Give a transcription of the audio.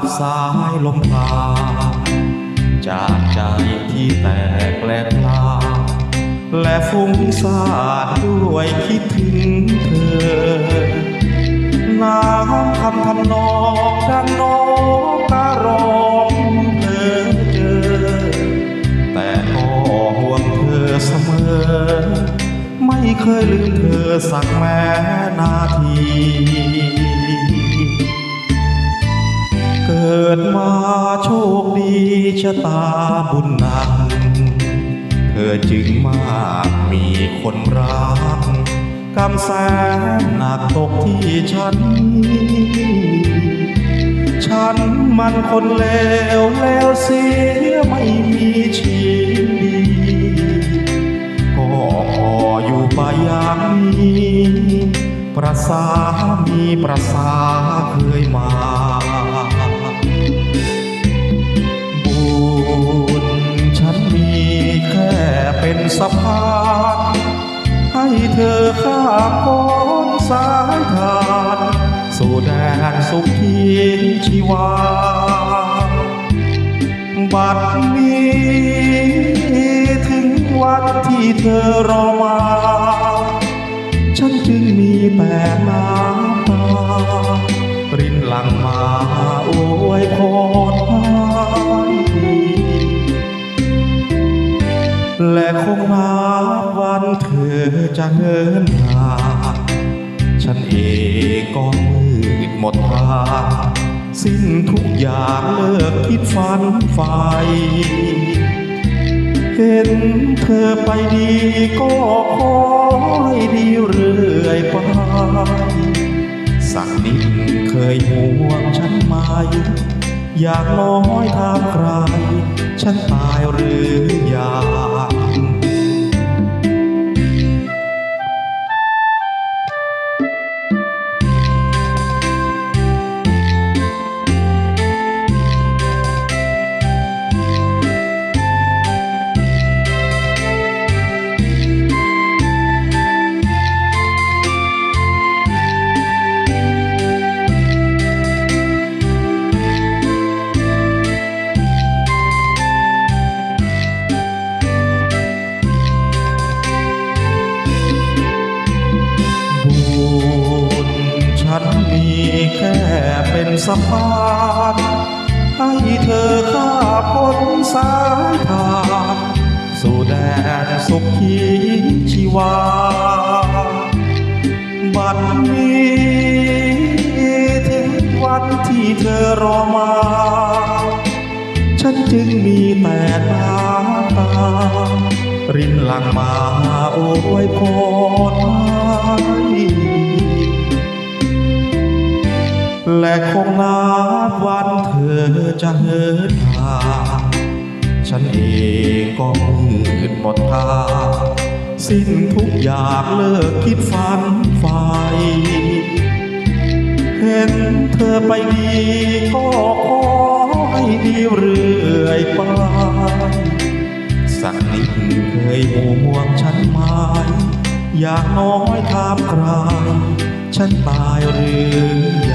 บสายลมพาจากใจที่แตกแหลกลาและฟุ้งซ่านด้วยคิดถึงเธอ น้ำคำทำนองดังนกการ้องเธอเจอ แต่ก็ห่วงเธอเสมอ ไม่เคยลืมเธอสักแม้ ชะตาบุญหนัก เธอจึงมากมีคนรักกำแสนหนักตกที่ฉัน ฉันมันคนเลวแล้วเสียไม่มีชีวิตก็พออยู่ไปอย่างนี้ประสามีประสาเคยมา สะพานให้เธอข้ามพ้นสายทานสู่แดนสุขีชีวา บัดนี้ถึงวันที่เธอรอมา ฉันจึงมีแต่น้ำตารินหลังมาโอวยพร และคงนับวันเธอจะเหินห่างฉันเองก็มืดหมดทางสิ้นทุกอย่างเลิกคิดฝันใฝ่เห็นเธอไปดีก็ขอให้ดีเรื่อยไปสักนิดเคยห่วงฉันไหมอยากน้อยทางใคร ฉันตายหรืออยาก สะพานให้เธอข้าพ้นสายทางสู่แดนสุขีชีวา บัดนี้ถึงวันที่เธอรอมา ฉันจึงมีแต่น้ำตา รินหลังมาโอวยพรให้ และคงนับวันเธอจะเหินห่างฉันเองก็มืดหมดทางสิ้นทุกอย่างเลิกคิดฝันใฝ่เห็นเธอไปดีก็ขอให้ดีเรื่อยไปสักนิดเคยห่วงฉันไหมอยากน้อยถามใครฉันตายหรืออย